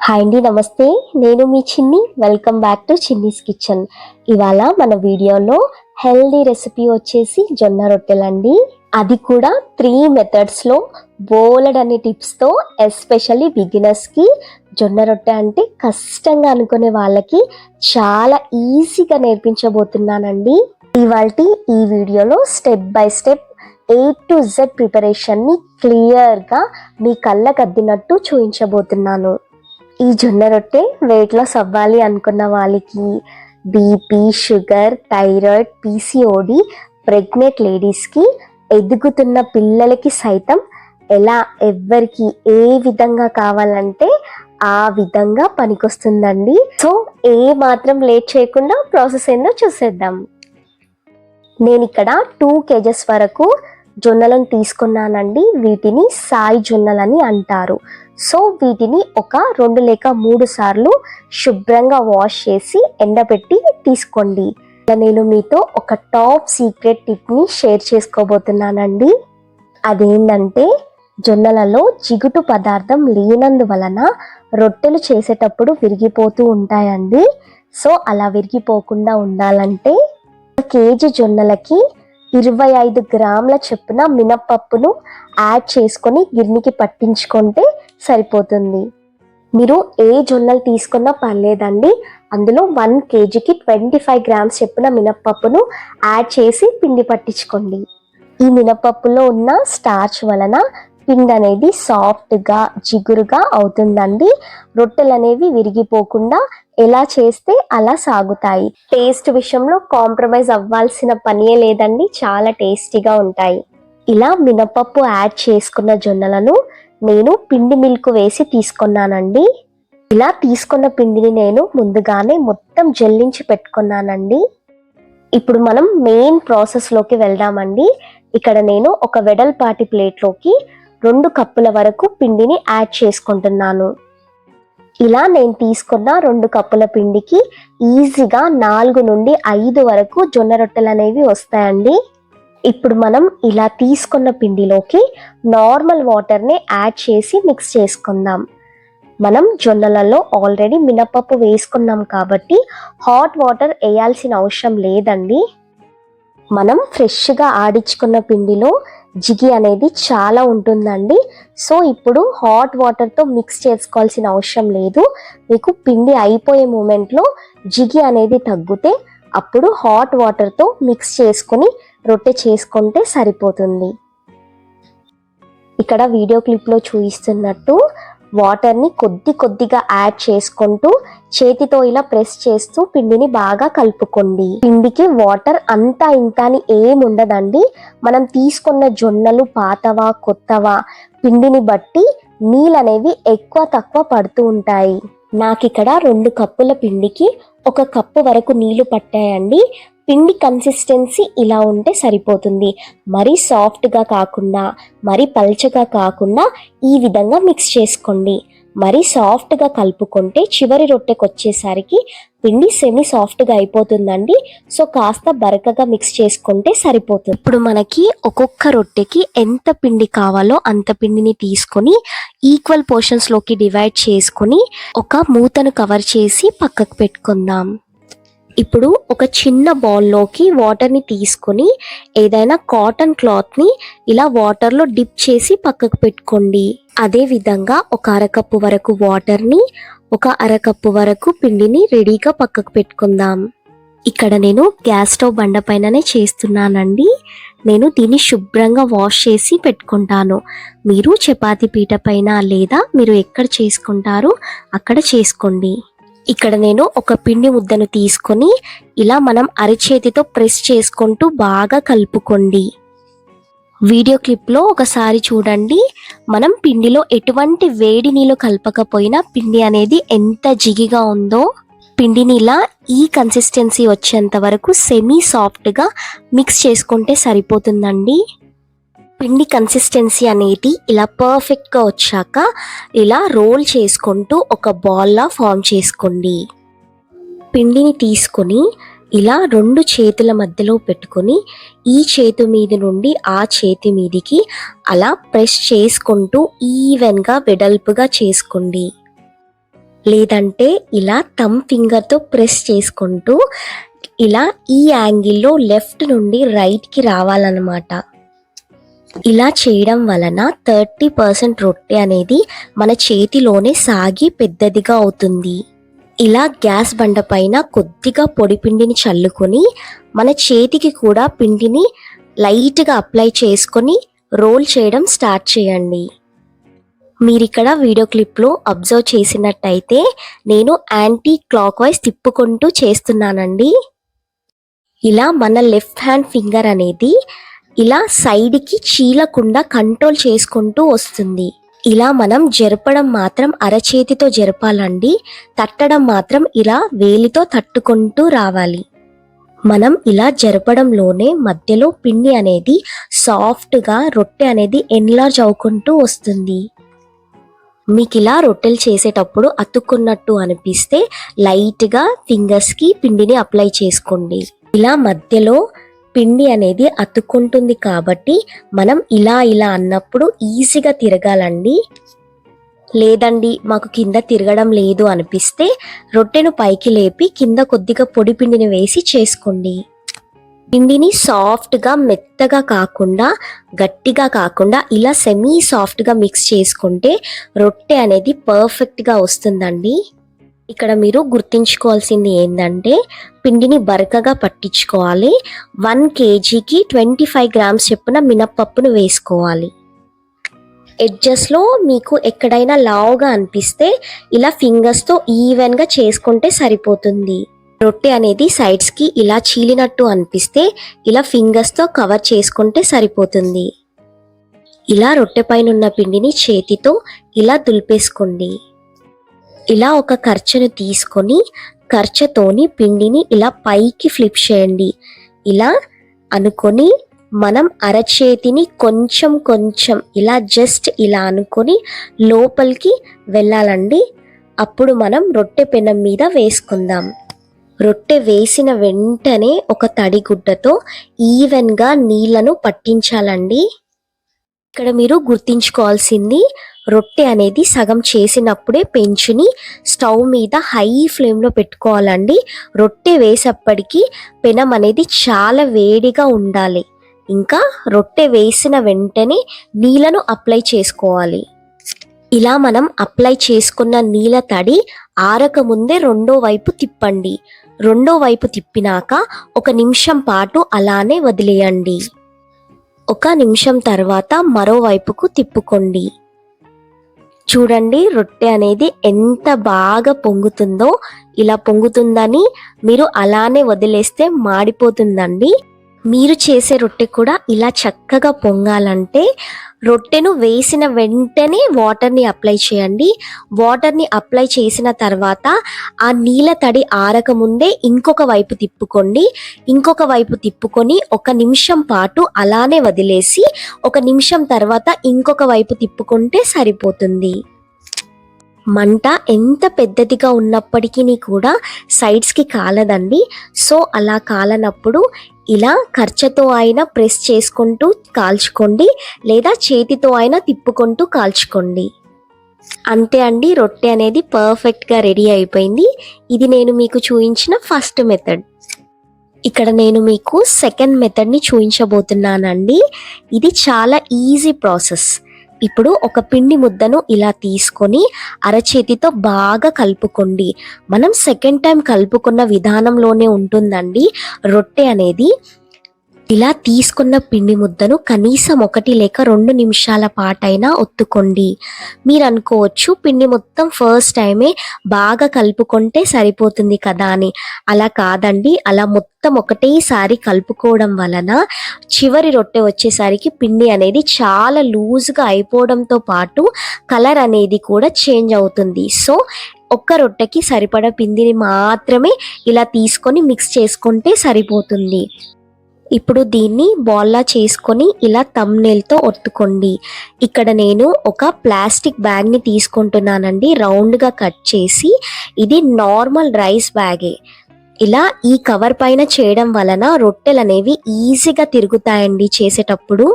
Hi అండి నమస్తే. నేను మీ Chinni. Welcome back to Chinni's kitchen ఇవాళ మన వీడియోలో హెల్దీ రెసిపీ వచ్చేసి జొన్న రొట్టెలండి. అది కూడా త్రీ మెథడ్స్లో బోలెడ్ అనే టిప్స్తో ఎస్పెషల్లీ బిగినర్స్కి జొన్న రొట్టె అంటే కష్టంగా అనుకునే వాళ్ళకి చాలా ఈజీగా నేర్పించబోతున్నానండి. ఇవాళ ఈ వీడియోలో step by step A to Z ప్రిపరేషన్ని క్లియర్గా మీ కళ్ళకు అద్దినట్టు చూపించబోతున్నాను ఈ జొన్న రొట్టె వెయిట్ లాస్ అవ్వాలి అనుకున్న వాళ్ళకి BP sugar thyroid PCOD pregnant లేడీస్కి ఎదుగుతున్న పిల్లలకి సైతం ఎలా ఎవ్వరికి ఏ విధంగా కావాలంటే ఆ విధంగా పనికొస్తుందండి. సో ఏ మాత్రం లేట్ చేయకుండా ప్రాసెస్ ఏందో చూసేద్దాం. నేను ఇక్కడ టూ కేజెస్ వరకు జొన్నలను తీసుకున్నానండి. వీటిని సాయి జొన్నలని అంటారు. సో వీటిని ఒక రెండు లేక మూడు సార్లు శుభ్రంగా వాష్ చేసి ఎండబెట్టి తీసుకోండి. నేను మీతో ఒక టాప్ సీక్రెట్ టిప్ని షేర్ చేసుకోబోతున్నానండి. అదేంటంటే జొన్నలలో జిగుటు పదార్థం లేనందువలన రొట్టెలు చేసేటప్పుడు విరిగిపోతూ ఉంటాయండి. సో అలా విరిగిపోకుండా ఉండాలంటే కేజీ జొన్నలకి ఇరవై ఐదు గ్రాముల చొప్పున మినప్పప్పును యాడ్ చేసుకొని గిర్నికి పట్టించుకుంటే సరిపోతుంది. మీరు ఏ జొన్నలు తీసుకున్నా పర్లేదండి. అందులో వన్ కేజీకి ట్వంటీ ఫైవ్ గ్రామ్స్ చెప్పిన మినప్పప్పును యాడ్ చేసి పిండి పట్టించుకోండి. ఈ మినపప్పులో ఉన్న స్టార్చ్ వలన పిండి అనేది సాఫ్ట్గా జిగురుగా అవుతుందండి. రొట్టెలు అనేవి విరిగిపోకుండా ఎలా చేస్తే అలా సాగుతాయి. టేస్ట్ విషయంలో కాంప్రమైజ్ అవ్వాల్సిన పనియే లేదండి చాలా టేస్టీగా ఉంటాయి. ఇలా మినపప్పు యాడ్ చేసుకున్న జొన్నలను నేను పిండి మిల్క్ వేసి తీసుకున్నానండి. ఇలా తీసుకున్న పిండిని నేను ముందుగానే మొత్తం జల్లించి పెట్టుకున్నానండి. ఇప్పుడు మనం మెయిన్ ప్రాసెస్లోకి వెళ్దామండి. ఇక్కడ నేను ఒక వెడల్పాటి ప్లేట్లోకి రెండు కప్పుల వరకు పిండిని యాడ్ చేసుకుంటున్నాను. ఇలా నేను తీసుకున్న రెండు కప్పుల పిండికి ఈజీగా నాలుగు నుండి ఐదు వరకు జొన్న రొట్టెలు అనేవి వస్తాయండి. ఇప్పుడు మనం ఇలా తీసుకున్న పిండిలోకి నార్మల్ వాటర్ని యాడ్ చేసి మిక్స్ చేసుకుందాం. మనం జొన్నలలో ఆల్రెడీ మినపప్పు వేసుకున్నాం కాబట్టి హాట్ వాటర్ వేయాల్సిన అవసరం లేదండి. మనం ఫ్రెష్గా ఆడించుకున్న పిండిలో జిగి అనేది చాలా ఉంటుందండి. సో ఇప్పుడు హాట్ వాటర్తో మిక్స్ చేసుకోవాల్సిన అవసరం లేదు. మీకు పిండి అయిపోయే మూమెంట్లో జిగి అనేది తగ్గితే అప్పుడు హాట్ వాటర్తో మిక్స్ చేసుకొని రొట్టె చేసుకుంటే సరిపోతుంది. ఇక్కడ వీడియో క్లిప్లో చూపిస్తున్నట్టు వాటర్ని కొద్ది కొద్దిగా యాడ్ చేసుకుంటూ చేతితో ఇలా ప్రెస్ చేస్తూ పిండిని బాగా కలుపుకోండి. పిండికి వాటర్ అంతా ఇంత అని ఏముండదండి మనం తీసుకున్న జొన్నలు పాతవా కొత్తవా పిండిని బట్టి నీళ్ళు అనేవి ఎక్కువ తక్కువ పడుతూ ఉంటాయి. నాకు ఇక్కడ రెండు కప్పుల పిండికి ఒక కప్పు వరకు నీళ్ళు పట్టాయండి. పిండి కన్సిస్టెన్సీ ఇలా ఉంటే సరిపోతుంది. మరీ సాఫ్ట్గా కాకుండా మరీ పల్చగా కాకుండా ఈ విధంగా మిక్స్ చేసుకోండి. మరీ సాఫ్ట్గా కలుపుకుంటే చివరి రొట్టెకి వచ్చేసరికి పిండి సెమీ సాఫ్ట్గా అయిపోతుందండి. సో కాస్త బరకగా మిక్స్ చేసుకుంటే సరిపోతుంది. ఇప్పుడు మనకి ఒక్కొక్క రొట్టెకి ఎంత పిండి కావాలో అంత పిండిని తీసుకొని ఈక్వల్ పోర్షన్స్లోకి డివైడ్ చేసుకొని ఒక మూతను కవర్ చేసి పక్కకు పెట్టుకుందాం. ఇప్పుడు ఒక చిన్న బౌల్లోకి వాటర్ని తీసుకొని ఏదైనా కాటన్ క్లాత్ని ఇలా వాటర్లో డిప్ చేసి పక్కకు పెట్టుకోండి. అదే విధంగా ఒక అరకప్పు వరకు వాటర్ని ఒక అరకప్పు వరకు పిండిని రెడీగా పక్కకు పెట్టుకుందాం. ఇక్కడ నేను గ్యాస్ స్టవ్ బండ పైననే చేస్తున్నానండి. నేను దీన్ని శుభ్రంగా వాష్ చేసి పెట్టుకుంటాను. మీరు చపాతి పీట పైన లేదా మీరు ఎక్కడ చేసుకుంటారో అక్కడ చేసుకోండి. ఇక్కడ నేను ఒక పిండి ముద్దను తీసుకొని ఇలా మనం అరిచేతితో ప్రెస్ చేసుకుంటూ బాగా కలుపుకోండి. వీడియో క్లిప్లో ఒకసారి చూడండి. మనం పిండిలో ఎటువంటి వేడి నీళ్ళు కలపకపోయినా పిండి అనేది ఎంత జిగిగా ఉందో పిండిని ఇలా ఈ కన్సిస్టెన్సీ వచ్చేంత వరకు సెమీ సాఫ్ట్గా మిక్స్ చేసుకుంటే సరిపోతుందండి. పిండి కన్సిస్టెన్సీ అనేది ఇలా పర్ఫెక్ట్గా వచ్చాక ఇలా రోల్ చేసుకుంటూ ఒక బాల్లా ఫామ్ చేసుకోండి. పిండిని తీసుకొని ఇలా రెండు చేతుల మధ్యలో పెట్టుకొని ఈ చేతి మీద నుండి ఆ చేతి మీదికి అలా ప్రెస్ చేసుకుంటూ ఈవెన్గా వెడల్పుగా చేసుకోండి. లేదంటే ఇలా థమ్ ఫింగర్తో ప్రెస్ చేసుకుంటూ ఇలా ఈ యాంగిల్లో లెఫ్ట్ నుండి రైట్కి రావాలన్నమాట. ఇలా చేయడం వలన థర్టీ పర్సెంట్ రొట్టె అనేది మన చేతిలోనే సాగి పెద్దదిగా అవుతుంది. ఇలా గ్యాస్ బండ పైన కొద్దిగా పొడి పిండిని చల్లుకొని మన చేతికి కూడా పిండిని లైట్గా అప్లై చేసుకొని రోల్ చేయడం స్టార్ట్ చేయండి. మీరు ఇక్కడ వీడియో క్లిప్లో అబ్జర్వ్ చేసినట్టయితే నేను యాంటీ క్లాక్ వైజ్ తిప్పుకుంటూ చేస్తున్నానండి. ఇలా మన లెఫ్ట్ హ్యాండ్ ఫింగర్ అనేది ఇలా సైడ్కి చీలకుండా కంట్రోల్ చేసుకుంటూ వస్తుంది. ఇలా మనం జరపడం మాత్రం అరచేతితో జరపాలండి. తట్టడం మాత్రం ఇలా వేలితో తట్టుకుంటూ రావాలి. మనం ఇలా జరపడంలోనే మధ్యలో పిండి అనేది సాఫ్ట్గా రొట్టె అనేది ఎన్లార్జ్ అవుకుంటూ వస్తుంది. మీకు ఇలా రొట్టెలు చేసేటప్పుడు అతుక్కున్నట్టు అనిపిస్తే లైట్గా ఫింగర్స్కి పిండిని అప్లై చేసుకోండి. ఇలా మధ్యలో పిండి అనేది అతుక్కుంటుంది కాబట్టి మనం ఇలా ఇలా అన్నప్పుడు ఈజీగా తిరగాలండి. లేదండి మాకు కింద తిరగడం లేదు అనిపిస్తే రొట్టెను పైకి లేపి కింద కొద్దిగా పొడి పిండిని వేసి చేసుకోండి. పిండిని సాఫ్ట్గా మెత్తగా కాకుండా గట్టిగా కాకుండా ఇలా సెమీ సాఫ్ట్గా మిక్స్ చేసుకుంటే రొట్టె అనేది పర్ఫెక్ట్గా వస్తుందండి. ఇక్కడ మీరు గుర్తుంచుకోవాల్సింది ఏంటంటే పిండిని బరకగా పట్టించుకోవాలి. వన్ కేజీకి ట్వంటీ ఫైవ్ గ్రామ్స్ చెప్పిన మినప్పప్పును వేసుకోవాలి. ఎడ్జెస్లో మీకు ఎక్కడైనా లావుగా అనిపిస్తే ఇలా ఫింగర్స్తో ఈవెన్గా చేసుకుంటే సరిపోతుంది. రొట్టె అనేది సైడ్స్కి ఇలా చీలినట్టు అనిపిస్తే ఇలా ఫింగర్స్తో కవర్ చేసుకుంటే సరిపోతుంది. ఇలా రొట్టె పైన ఉన్న పిండిని చేతితో ఇలా దులిపేసుకోండి. ఇలా ఒక ఖర్చును తీసుకొని ఖర్చుతోని పిండిని ఇలా పైకి ఫ్లిప్ చేయండి. ఇలా అనుకొని మనం అరచేతిని కొంచెం కొంచెం ఇలా జస్ట్ ఇలా అనుకొని లోపలికి వెళ్ళాలండి. అప్పుడు మనం రొట్టె పెనం మీద వేసుకుందాం. రొట్టె వేసిన వెంటనే ఒక తడిగుడ్డతో ఈవెన్గా నీళ్ళను పట్టించాలండి. ఇక్కడ మీరు గుర్తించుకోవాల్సింది రొట్టె అనేది సగం చేసినప్పుడే పెంచుని స్టవ్ మీద హై ఫ్లేమ్లో పెట్టుకోవాలండి. రొట్టె వేసేప్పటికీ పెనం అనేది చాలా వేడిగా ఉండాలి. ఇంకా రొట్టె వేసిన వెంటనే నీళ్ళను అప్లై చేసుకోవాలి. ఇలా మనం అప్లై చేసుకున్న నీళ్ళ తడి ఆరక ముందే రెండో వైపు తిప్పండి. రెండో వైపు తిప్పినాక ఒక నిమిషం పాటు అలానే వదిలేయండి. ఒక నిమిషం తర్వాత మరోవైపుకు తిప్పుకోండి. చూడండి రొట్టె అనేది ఎంత బాగా పొంగుతుందో ఇలా పొంగుతుందని మీరు అలానే వదిలేస్తే మాడిపోతుందండి. మీరు చేసే రొట్టె కూడా ఇలా చక్కగా పొంగాలంటే రొట్టెను వేసిన వెంటనే వాటర్ని అప్లై చేయండి. వాటర్ని అప్లై చేసిన తర్వాత ఆ నీళ్ళ తడి ఆరక ముందే ఇంకొక వైపు తిప్పుకోండి. ఇంకొక వైపు తిప్పుకొని ఒక నిమిషం పాటు అలానే వదిలేసి ఒక నిమిషం తర్వాత ఇంకొక వైపు తిప్పుకుంటే సరిపోతుంది. మంట ఎంత పెద్దదిగా ఉన్నప్పటికీ కూడా సైడ్స్కి కాలదండి. సో అలా కాలనప్పుడు ఇలా ఖర్చుతో అయినా ప్రెస్ చేసుకుంటూ కాల్చుకోండి. లేదా చేతితో అయినా తిప్పుకుంటూ కాల్చుకోండి. అంతే అండి. రొట్టె అనేది పర్ఫెక్ట్గా రెడీ అయిపోయింది. ఇది నేను మీకు చూపించిన ఫస్ట్ మెథడ్ ఇక్కడ నేను మీకు సెకండ్ మెథడ్ని చూపించబోతున్నానండి. ఇది చాలా ఈజీ ప్రాసెస్ ఇప్పుడు ఒక పిండి ముద్దను ఇలా తీసుకొని అరచేతితో బాగా కలుపుకోండి. మనం సెకండ్ టైం కలుపుకున్న విధానంలోనే ఉంటుందండి. రొట్టె అనేది ఇలా తీసుకున్న పిండి ముద్దను కనీసం ఒకటి లేక రెండు నిమిషాల పాటైనా ఒత్తుకోండి. మీరు అనుకోవచ్చు పిండి మొత్తం ఫస్ట్ టైమే బాగా కలుపుకుంటే సరిపోతుంది కదా అని. అలా కాదండి అలా మొత్తం ఒకటేసారి కలుపుకోవడం వలన చివరి రొట్టె వచ్చేసరికి పిండి అనేది చాలా లూజ్గా అయిపోవడంతో పాటు కలర్ అనేది కూడా చేంజ్ అవుతుంది. సో ఒక్క రొట్టెకి సరిపడ పిండిని మాత్రమే ఇలా తీసుకొని మిక్స్ చేసుకుంటే సరిపోతుంది. ఇప్పుడు దీన్ని బాల్లా చేసుకొని ఇలా తమ్నేల్తో ఒత్తుకోండి. ఇక్కడ నేను ఒక ప్లాస్టిక్ బ్యాగ్ని తీసుకుంటున్నానండి. రౌండ్గా కట్ చేసి ఇది నార్మల్ రైస్ బ్యాగే ఇలా ఈ కవర్ పైన చేయడం వలన రొట్టెలు అనేవి ఈజీగా తిరుగుతాయండి చేసేటప్పుడు.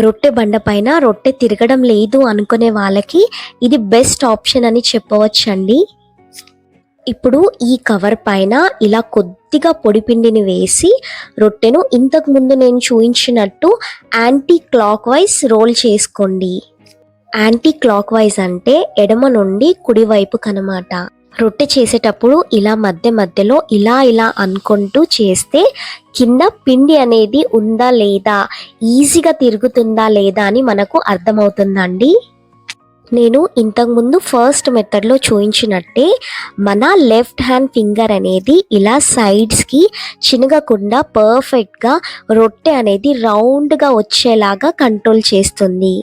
రొట్టె బండ పైన రొట్టె తిరగడం లేదు అనుకునే వాళ్ళకి ఇది బెస్ట్ ఆప్షన్ అని చెప్పవచ్చండి. ఇప్పుడు ఈ కవర్ పైన ఇలా కొద్దిగా పొడిపిండిని వేసి రొట్టెను ఇంతకు ముందు నేను చూపించినట్టు యాంటీ క్లాక్ వైజ్ రోల్ చేసుకోండి. యాంటీ క్లాక్ వైజ్ అంటే ఎడమ నుండి కుడివైపు కనమాట రొట్టె చేసేటప్పుడు ఇలా మధ్య మధ్యలో ఇలా ఇలా అనుకుంటూ చేస్తే కింద పిండి అనేది ఉందా లేదా ఈజీగా తిరుగుతుందా లేదా అని మనకు అర్థమవుతుందండి. నేను ఇంతకుముందు ఫస్ట్ మెథడ్లో చూపించినట్టే మన లెఫ్ట్ హ్యాండ్ ఫింగర్ అనేది ఇలా సైడ్స్కి చినగకుండా పర్ఫెక్ట్గా రొట్టె అనేది రౌండ్గా వచ్చేలాగా కంట్రోల్ చేస్తుంది.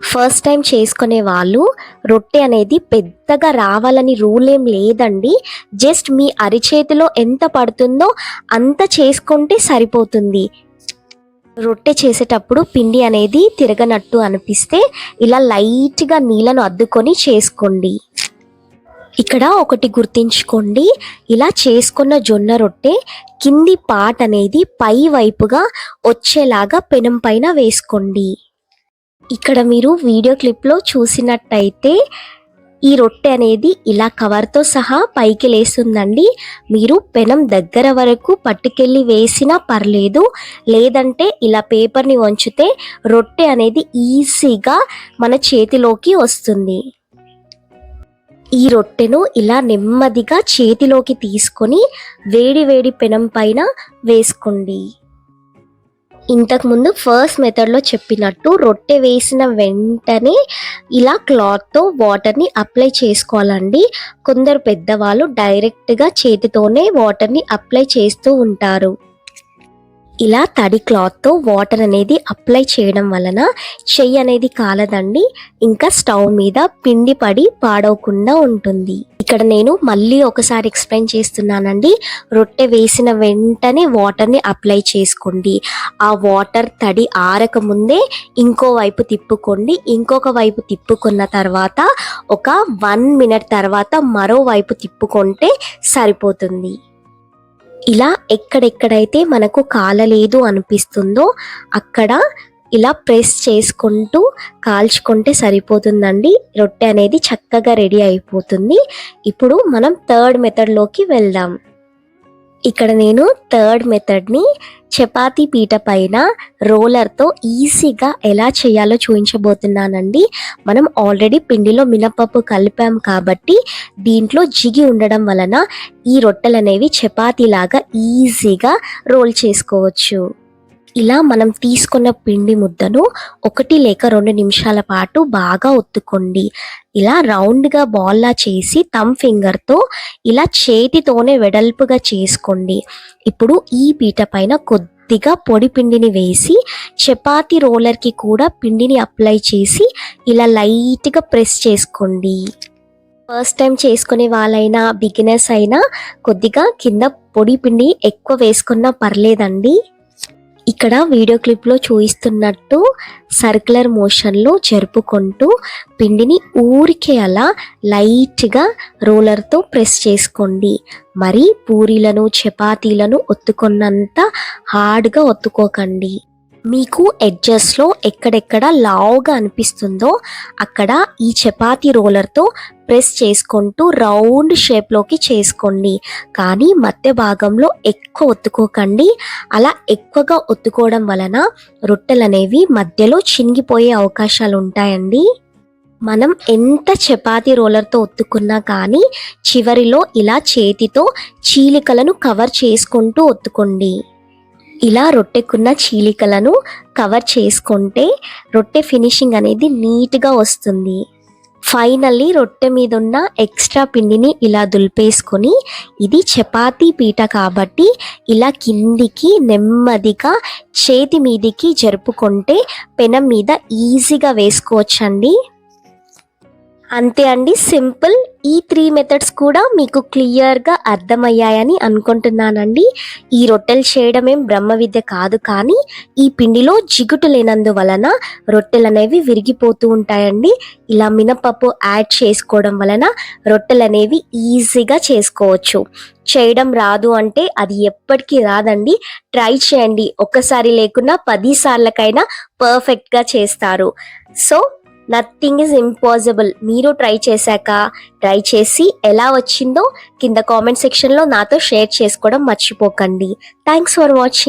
ఫస్ట్ టైం చేసుకునే వాళ్ళు రొట్టె అనేది పెద్దగా రావాలని రూల్ ఏం లేదండి. జస్ట్ మీ అరిచేతిలో ఎంత పడుతుందో అంత చేసుకుంటే సరిపోతుంది. రొట్టె చేసేటప్పుడు పిండి అనేది తిరగనట్టు అనిపిస్తే ఇలా లైట్గా నీళ్ళను అద్దుకొని చేసుకోండి. ఇక్కడ ఒకటి గుర్తించుకోండి. ఇలా చేసుకున్న జొన్న రొట్టె కింది పాట్ అనేది పై వైపుగా వచ్చేలాగా పెనం పైన వేసుకోండి. ఇక్కడ మీరు వీడియో క్లిప్లో చూసినట్టయితే ఈ రొట్టె అనేది ఇలా కవర్తో సహా పైకి లేస్తుందండి. మీరు పెనం దగ్గర వరకు పట్టుకెళ్ళి వేసినా పర్లేదు. లేదంటే ఇలా పేపర్ని వంచితే రొట్టె అనేది ఈజీగా మన చేతిలోకి వస్తుంది. ఈ రొట్టెను ఇలా నెమ్మదిగా చేతిలోకి తీసుకొని వేడి వేడి పెనం పైన వేసుకోండి. ఇంతకుముందు ఫస్ట్ మెథడ్లో చెప్పినట్టు రొట్టె వేసిన వెంటనే ఇలా క్లాత్తో వాటర్ని అప్లై చేసుకోవాలండి. కొందరు పెద్దవాళ్ళు డైరెక్ట్గా చేతితోనే వాటర్ని అప్లై చేస్తూ ఉంటారు. ఇలా తడి క్లాత్తో వాటర్ అనేది అప్లై చేయడం వలన చెయ్యి అనేది కాలదండి. ఇంకా స్టవ్ మీద పిండి పడి పాడవకుండా ఉంటుంది. ఇక్కడ నేను మళ్ళీ ఒకసారి ఎక్స్ప్లెయిన్ చేస్తున్నానండి. రొట్టె వేసిన వెంటనే వాటర్ని అప్లై చేసుకోండి. ఆ వాటర్ తడి ఆరక ముందే ఇంకో వైపు తిప్పుకోండి. ఇంకొక వైపు తిప్పుకున్న తర్వాత ఒక వన్ మినిట్ తర్వాత మరో వైపు తిప్పుకుంటే సరిపోతుంది. ఇలా ఎక్కడెక్కడైతే మనకు కాలలేదు అనిపిస్తుందో అక్కడ ఇలా ప్రెస్ చేసుకుంటూ కాల్చుకుంటే సరిపోతుందండి. రొట్టె అనేది చక్కగా రెడీ అయిపోతుంది. ఇప్పుడు మనం థర్డ్ మెథడ్లోకి వెళ్దాం. ఇక్కడ నేను థర్డ్ మెథడ్ని చపాతీ పీట పైన రోలర్తో ఈజీగా ఎలా చేయాలో చూపించబోతున్నానండి. మనం ఆల్రెడీ పిండిలో మినపప్పు కలిపాం కాబట్టి దీంట్లో జిగి ఉండడం వలన ఈ రొట్టెలు అనేవి చపాతీలాగా ఈజీగా రోల్ చేసుకోవచ్చు. ఇలా మనం తీసుకున్న పిండి ముద్దను ఒకటి లేక రెండు నిమిషాల పాటు బాగా ఒత్తుకోండి. ఇలా రౌండ్గా బాల్లా చేసి థమ్ ఫింగర్తో ఇలా చేతితోనే వెడల్పుగా చేసుకోండి. ఇప్పుడు ఈ పీట పైన కొద్దిగా పొడి పిండిని వేసి చపాతి రోలర్కి కూడా పిండిని అప్లై చేసి ఇలా లైట్గా ప్రెస్ చేసుకోండి. ఫస్ట్ టైం చేసుకునే వాళ్ళైనా బిగినర్స్ అయినా కొద్దిగా కింద పొడి పిండి ఎక్కువ వేసుకున్నా పర్లేదండి. ఇక్కడ వీడియో క్లిప్లో చూపిస్తున్నట్టు సర్క్యులర్ మోషన్లో జరుపుకుంటూ పిండిని ఊరికే అలా లైట్గా రోలర్తో ప్రెస్ చేసుకోండి. మరి పూరీలను చపాతీలను ఒత్తుకున్నంత హార్డ్గా ఒత్తుకోకండి. మీకు ఎడ్జస్ట్లో ఎక్కడెక్కడ లావుగా అనిపిస్తుందో అక్కడ ఈ చపాతీ రోలర్తో ప్రెస్ చేసుకుంటూ రౌండ్ షేప్లోకి చేసుకోండి. కానీ మధ్య భాగంలో ఎక్కువ ఒత్తుకోకండి. అలా ఎక్కువగా ఒత్తుకోవడం వలన రొట్టెలు అనేవి మధ్యలో చినిగిపోయే అవకాశాలు ఉంటాయండి మనం ఎంత చపాతి రోలర్తో ఒత్తుకున్నా కానీ చివరిలో ఇలా చేతితో చీలికలను కవర్ చేసుకుంటూ ఒత్తుకోండి. ఇలా రొట్టెకున్న చీలికలను కవర్ చేసుకుంటే రొట్టె ఫినిషింగ్ అనేది నీట్గా వస్తుంది. ఫైనల్లీ రొట్టె మీద ఉన్న ఎక్స్ట్రా పిండిని ఇలా దులిపేసుకొని ఇది చపాతీ పీట కాబట్టి ఇలా కిందికి నెమ్మదిగా చేతి మీదికి జరుపుకుంటే పెనం మీద ఈజీగా వేసుకోవచ్చండి. అంతే అండి సింపుల్. ఈ త్రీ మెథడ్స్ కూడా మీకు క్లియర్గా అర్థమయ్యాయని అనుకుంటున్నానండి. ఈ రొట్టెలు చేయడం ఏం బ్రహ్మ విద్య కాదు కానీ ఈ పిండిలో జిగుటు లేనందువలన రొట్టెలు అనేవి విరిగిపోతూ ఉంటాయండి. ఇలా మినపప్పు యాడ్ చేసుకోవడం వలన రొట్టెలు అనేవి ఈజీగా చేసుకోవచ్చు. చేయడం రాదు అంటే అది ఎప్పటికీ రాదండి. ట్రై చేయండి. ఒక్కసారి లేకున్నా పది సార్లకైనా పర్ఫెక్ట్గా చేస్తారు. సో నథింగ్ ఇస్ ఇంపాసిబుల్ మీరు ట్రై చేశాక ట్రై చేసి ఎలా వచ్చిందో కింద కామెంట్ సెక్షన్లో నాతో షేర్ చేసుకోవడం మర్చిపోకండి. Thanks for watching